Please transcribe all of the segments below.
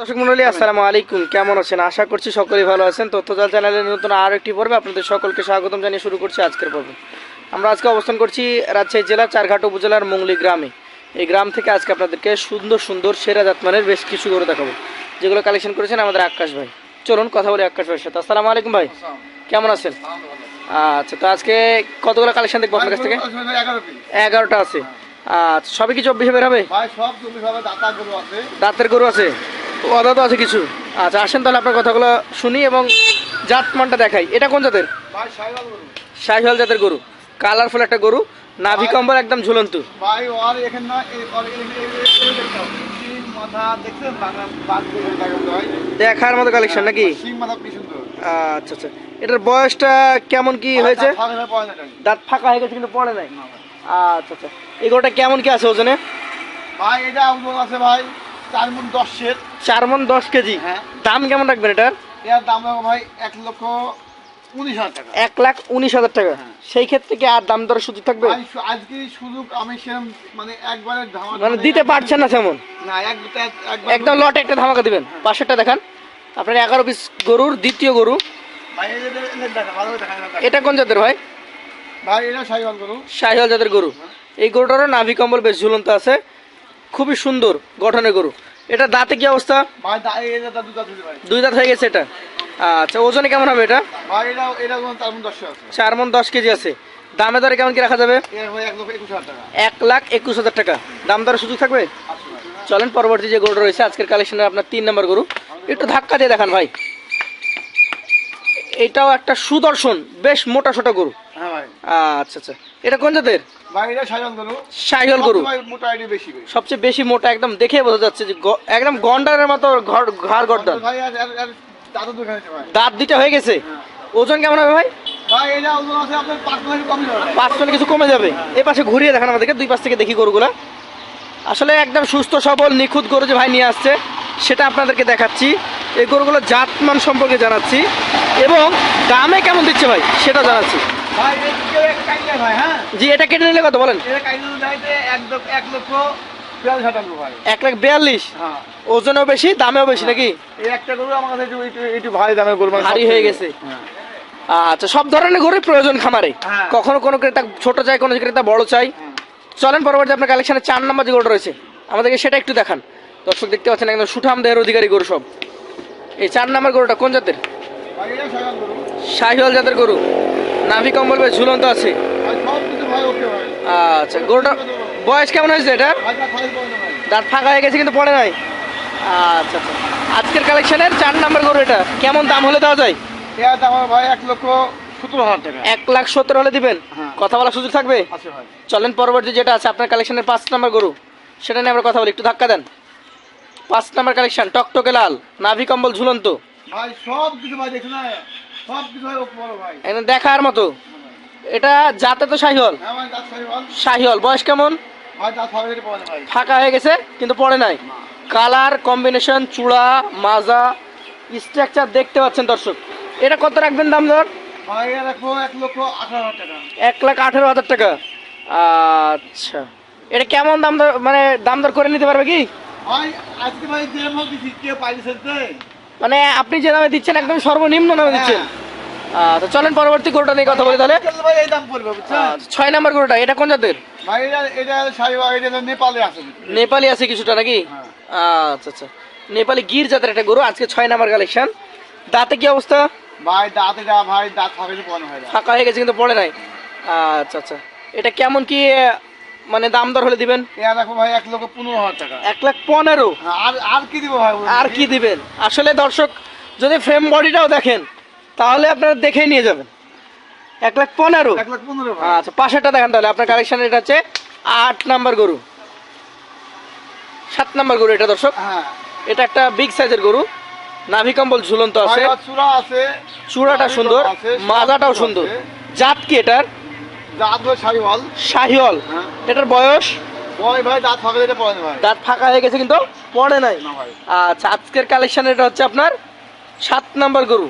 দর্শক মন্ডলী আসসালামু আলাইকুম। কেমন আছেন? আশা করছি সকলেই ভালো আছেন। তথ্যজাল চ্যানেলের নতুন আরও একটি পর্বে আপনাদের সকলকে স্বাগতম জানিয়ে শুরু করছি আজকের পর্ব। আমরা আজকে অবস্থান করছি রাজশাহী জেলার চারঘাট উপজেলার মংলি গ্রামে। এই গ্রাম থেকে আজকে আপনাদেরকে সুন্দর সুন্দর সেরা জাতমানের বেশ কিছু করে দেখাবো। যেগুলো কালেকশন করেছেন আমাদের আকাশ ভাই। চলুন কথা বলি আকাশ ভাইয়ের সাথে। আসসালামু আলাইকুম ভাই। কেমন আছেন? আচ্ছা তো আজকে কতগুলো কালেকশন দেখব আপনার কাছ থেকে? এগারোটা আছে। আচ্ছা সবই কি চব্বিশে বের হবে? গরু দাঁতের গরু আছে? অদা তো আছে কিছু? আচ্ছা আসেন তাহলে আপনার কথাগুলো শুনি এবং জাত মানটা দেখাই। এটা কোন জাতের? ভাই সাইবাল গরু। শাহিওয়াল জাতের গরু। কালারফুল একটা গরু। নাভি কম্বল একদম ঝুলন্ত। ভাই ওর এখানে না দেখার মতো কালেকশন নাকি? শিং মাথা কি সুন্দর। আচ্ছা আচ্ছা। এটার বয়সটা কেমন কি হয়েছে? হয়ে দাঁত ফাঁকা হয়ে গেছে কিন্তু পড়ে নাই। আচ্ছা আচ্ছা। এই গরুটা কেমন কি আছে ওজনে? ভাই এটা ওজন আছে ভাই চার মন দশ সেট। চার মন দশ কেজি। হ্যাঁ। দাম কেমন রাখবেন এটার? এর দাম রাখব ভাই এক লক্ষ উনিশ হাজার টাকা। এক লাখ উনিশ হাজার টাকা। হ্যাঁ। সেই ক্ষেত্রে কি আর দাম দরের সুযোগ থাকবে? আজকে সুযোগ আমি সেরকম মানে একবারে মানে দিতে পারছেন না তেমন? না এক একদম লটে একটা ধামাকা দিবেন। পাশেরটা দেখান। আপনার এগারো পিস গরুর দ্বিতীয় গরু। এটা কোন জাতের ভাই? ভাই এটা গরু। শাহিওয়াল জাতের গরু। এই গরুটারও নাভি কম্বল বেশ ঝুলন্ত আছে। খুবই সুন্দর গঠনের গরু। এটা দাঁতে কি অবস্থা? দুই দাঁত হয়ে গেছে এটা? আচ্ছা ওজনে কেমন হবে এটা? চার মন দশ কেজি আছে। দামে দরে কেমন কি রাখা যাবে? এক লাখ একুশ হাজার টাকা। দাম দরে সুযোগ থাকবে? চলেন পরবর্তী যে গরুটা রয়েছে আজকের কালেকশনের আপনার তিন নম্বর গরু। একটু ধাক্কা দিয়ে দেখান ভাই। এটাও একটা সুদর্শন বেশ মোটা সোটা গরু। হ্যাঁ আচ্ছা আচ্ছা। এটা কোন জাতের? সাইবাল গরু। সবচেয়ে বেশি মোটা একদম দেখে বোঝা যাচ্ছে যে একদম গন্ডারের মতো ঘর ঘাড় গর্দান। দাঁত দুইটা হয়ে গেছে? হ্যাঁ। ওজন কেমন হবে ভাই? পাঁচ মিনিট কিছু কমে যাবে? এই পাশে ঘুরিয়ে দেখান আমাদেরকে দুই পাশ থেকে দেখি গরুগুলা। আসলে একদম সুস্থ সবল নিখুঁত গরু যে ভাই নিয়ে আসছে সেটা আপনাদেরকে দেখাচ্ছি। এই গরুগুলোর জাতমান সম্পর্কে জানাচ্ছি। এবং দামে কেমন দিচ্ছে ভাই সেটা জানাচ্ছি। হ্যাঁ? জি এটা কেটে নিলে কত বলেন? এক লাখ বিয়াল্লিশ? হ্যাঁ। ওজনও বেশি দামেও বেশি নাকি? এই একটা গরু আমার কাছে একটু একটু একটু ভারী দামের গরু ভারী হয়ে গেছে। হ্যাঁ। আচ্ছা সব ধরনের গরুই প্রয়োজন খামারে। হ্যাঁ। কখনো কোনো ক্রেতা ছোট চাই কোনো ক্রেতা বড় চাই। হ্যাঁ। চলেন পরবর্তী আপনার কালেকশনে চার নম্বর যে গরুটা রয়েছে আমাদেরকে সেটা একটু দেখান। দর্শক দেখতে পাচ্ছেন একদম সুঠাম দেহের অধিকারী গরু সব। এই চার নম্বর গরুটা কোন জাতের? শাহিওয়াল জাতের গরু। নাভি কম্বল বেশ ঝুলন্ত আছে। ভাই ভাই ভাই আচ্ছা গরুটা বয়স কেমন হয়েছে এটা? ভাই ভাই দাঁত ফাঁকা হয়ে গেছে কিন্তু পড়ে নাই। আচ্ছা আচ্ছা। আজকের কালেকশনের চার নাম্বার গরু এটা। কেমন দাম হলে দেওয়া যায়? ভাই এক লক্ষ সতেরো হাজার টাকা। এক লাখ সত্তর হলে দিবেন? হ্যাঁ। কথা বলার সুযোগ থাকবে? চলেন পরবর্তী যেটা আছে আপনার কালেকশনের পাঁচ নম্বর গরু সেটা নিয়ে আমরা কথা বলি। একটু ধাক্কা দেন। পাঁচ নম্বর কালেকশন টকটকে লাল নাভি কম্বল ঝুলন্ত। ভাই সব কিছু ভাই দেখছ দেখার মতো। এটা যাতে তো শাহিওয়াল। হ্যাঁ দাঁত বয়স কেমন? ফাঁকা হয়ে গেছে কিন্তু পড়ে নাই। কালার কম্বিনেশন চূড়া মাজা স্ট্রাকচার দেখতে পাচ্ছেন দর্শক। এটা কত রাখবেন দাম দর? এক লাখ আঠেরো হাজার টাকা। আচ্ছা। এটা কেমন দাম দর মানে দাম দর করে নিতে পারবে কি? ভাই আজকে ভাই যে মানে আপনি যে দামে দিচ্ছেন একদম সর্বনিম্ন দামে দিচ্ছেন। আচ্ছা চলেন পরবর্তী গরুটা নিয়ে কথা বলি তাহলে। ছয় নম্বর গরুটা এটা কোন জাতের? ভাই এটা এটা এটা তো নেপালে আছে। কিছুটা নাকি? হ্যাঁ। আচ্ছা আচ্ছা। নেপালি গির জাতের একটা গরু আজকে ছয় নাম্বার কালেকশন দাঁতে কি অবস্থা? ভাই দাঁত এটা ভাই দাঁত হয় ফাঁকা হয়ে গেছে কিন্তু পড়ে নাই। আচ্ছা আচ্ছা। এটা কেমন কি মানে দাম দর হলে দিবেন? রাখব ভাই এক লক্ষ পনেরো হাজার টাকা। এক লাখ পনেরো? হ্যাঁ, আর আর কি দিব ভাই আর কি দিবেন? আসলে দর্শক যদি ফ্রেম বডিটাও দেখেন তাহলে আপনারা দেখেই নিয়ে যাবেন। এক লাখ পনেরো? এক লাখ পনেরো আচ্ছা পাশেরটা দেখেন তাহলে আপনার কালেকশন এটা হচ্ছে আট নাম্বার গরু। সাত নাম্বার গরু এটা দর্শক। হ্যাঁ। এটা একটা বিগ সাইজের গরু। নাভি কম্বল ঝুলন্ত আছে। চূড়া আছে। চূড়াটা সুন্দর মাজাটাও সুন্দর। জাত কি এটার? দাঁত ভাই সাইওয়াল শাহিওয়াল। হ্যাঁ। এটার বয়স? ভাই ভাই দাঁত ফাঁকা কেটে পাওয়া যায় ভাই। দাঁত ফাঁকা হয়ে গেছে কিন্তু পড়ে নাই। আচ্ছা আজকের কালেকশন এটা হচ্ছে আপনার সাত নাম্বার গরু।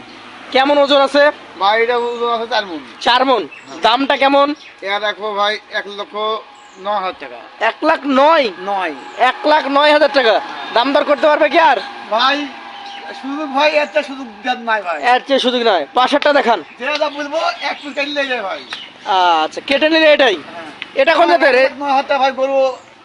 কেমন ওজন আছে? ভাই এটা ওজন আছে চার মন। চার মন। দামটা কেমন? এর রাখব ভাই এক লক্ষ ন হাজার টাকা। এক লাখ নয়? নয়। এক লাখ নয় হাজার টাকা। দাম দর করতে পারবে কি আর? ভাই সুযোগ ভাই একটা সুযোগ দেন নাই ভাই। এর চেয়ে সুযোগ নয় পাশেরটা দেখান। যেটা দাম বলব এক পিস কাটলে যায় ভাই। আচ্ছা কেটে নিলে এটাই। এটা কোন জাতের? ভাই গরু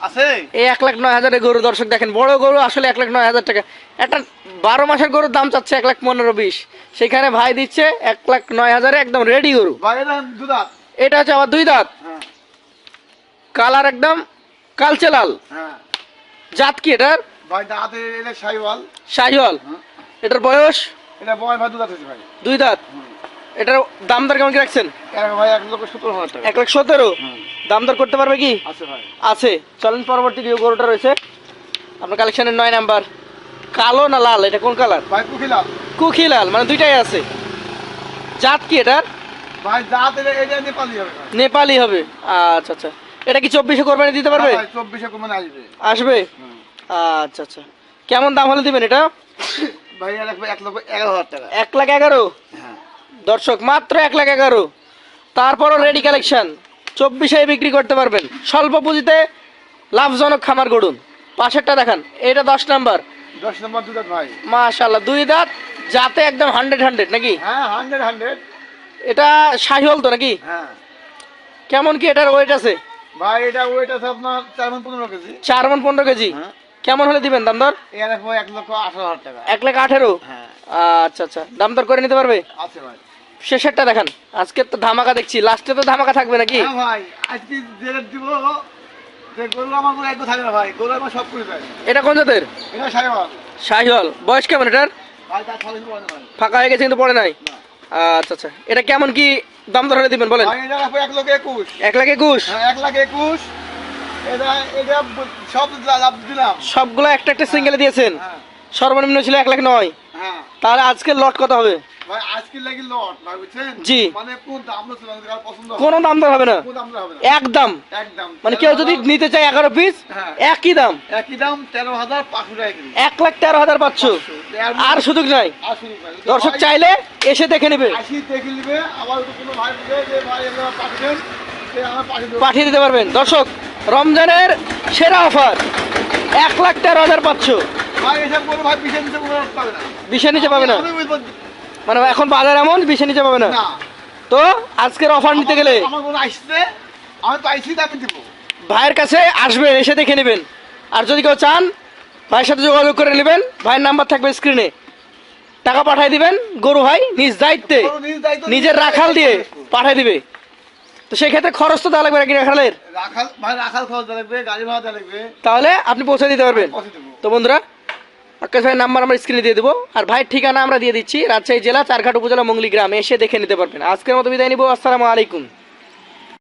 আছে। এই এক লাখ নয় হাজারের গরু দর্শক দেখেন বড় গরু আসলে এক লাখ নয় হাজার টাকা। একটা বারো মাসের গরুর দাম চাচ্ছে এক লাখ পনেরো বিশ। সেখানে ভাই দিচ্ছে এক লাখ নয় হাজারে একদম রেডি গরু। এটা হচ্ছে আবার দুই দাঁত। হ্যাঁ। কালার একদম কালচে লাল। হ্যাঁ। জাত কি এটার? সাইওয়াল। শাহিওয়াল হ্যাঁ। এটার বয়স? এটা বয় ভাই দুধা আছে দুই দাঁত। এটার দাম দর কেমন কি রাখছেন? এক লাখ সতেরো দাম দর করতে পারবে কি? আছে ভাই। আছে। চলেন পরবর্তী যে গরুটা রয়েছে আপনার কালেকশনের নয় নাম্বার। কালো না লাল? এটা কোন কালার? কুখি লাল মানে দুইটাই আছে। জাত কি এটার? নেপালি হবে নেপালি হবে। আচ্ছা আচ্ছা। এটা কি চব্বিশে কোরবানি দিতে পারবে? চব্বিশে কমে আসবে। আসবে? আচ্ছা আচ্ছা। কেমন দাম হলে দিবেন এটা? ভাই এক লক্ষ এগারো হাজার টাকা। এক লাখ এগারো? হ্যাঁ। দর্শক মাত্র এক লাখ এগারো। তারপরও রেডি কালেকশন চব্বিশে বিক্রি করতে পারবেন। স্বল্প পুঁজিতে লাভজনক খামার গড়ুন। পাশেরটা দেখান এটা দশ নাম্বার। দশ নম্বর দুধ ভাই। মাশাল্লাহ দুই দাঁত যাতে একদম হান্ড্রেড হান্ড্রেড নাকি? হ্যাঁ হান্ড্রেড হান্ড্রেড এটা শাহিওল তো নাকি? হ্যাঁ। কেমন কি এটার ওয়েট আছে? ভাই এটা ওয়েট আছে আপনার চার মন পনেরো কেজি। চার মন পনেরো কেজি? হ্যাঁ। কেমন হলে দিবেন দাম দর? এক লক্ষ আঠারো হাজার টাকা। এক লাখ আঠেরো? হ্যাঁ। আচ্ছা আচ্ছা। দাম দর করে নিতে পারবে? আছে ভাই। শেষেরটা দেখান। আজকে তো ধামাকা দেখছি লাস্টে তো ধামাকা থাকবে নাকি? হ্যাঁ ভাই আজকে যে দিব যে গরু আমার কোনো একদম থাকে না ভাই গরু আমার সব করে দেয়। এটা কোন জাতের? শাহিওয়াল বয়স কেমন এটার? ফাঁকা হয়ে গেছে কিন্তু পড়ে নাই? আচ্ছা আচ্ছা। এটা কেমন কি দাম হলে দিবেন বলেন। এক লক্ষ একুশ। এক লাখ একুশ? হ্যাঁ এক লাখ একুশ। সবগুলো একটা একটা সিঙ্গেলে দিয়েছেন? হ্যাঁ। সর্বনিম্ন ছিল এক লাখ নয়। তাহলে আজকে লট কত হবে? জি। মানে কোন দাম দর হবে। না। একদম। মানে কেউ যদি নিতে চায় এগারো পিস হ্যাঁ। একই দাম। একই দাম তেরো হাজার পাঁচশো এক লাখ তেরো হাজার পাঁচশো। আর সুযোগ নাই। দর্শক চাইলে এসে দেখে নেবে। দেখে নিবে। আবার কোনো ভাই যে ভাই এগুলো পাঠাবেন সে আমার পাঠিয়ে দিতে পারবেন। দর্শক রমজানের সেরা অফার এক লাখ তেরো হাজার পাঁচশো। না। নিচে পাবে না। মানে এখন বাজার এমন বিশের নিচে পাবে না। তো আজকের অফার নিতে গেলে? আমার কোনো আসছে আমি তো আইসি দামে দিব। ভাইয়ের কাছে আসবেন এসে দেখে নেবেন। আর যদি কেউ চান ভাইয়ের সাথে যোগাযোগ করে নেবেন। ভাইয়ের নাম্বার থাকবে স্ক্রিনে টাকা পাঠিয়ে দিবেন গরু ভাই নিজ দায়িত্বে। নিজের রাখাল দিয়ে। পাঠিয়ে দিবে। তো সেই ক্ষেত্রে খরচ তো দেওয়া লাগবে নাকি রাখালের? রাখাল ভাই রাখাল খরচ লাগবে গাড়ি ভাড়া লাগবে। তাহলে আপনি পৌঁছে দিতে পারবেন। তো বন্ধুরা আকাশ ভাইয়ের নাম্বার আমরা স্ক্রিনে দিয়ে দেবো। আর ভাই ঠিকানা আমরা দিয়ে দিচ্ছি রাজশাহী জেলা চারঘাট উপজেলা মঙ্গলি গ্রামে। এসে দেখে নিতে পারবেন। আজকের মতো বিদায় নিব। আসসালামু আলাইকুম।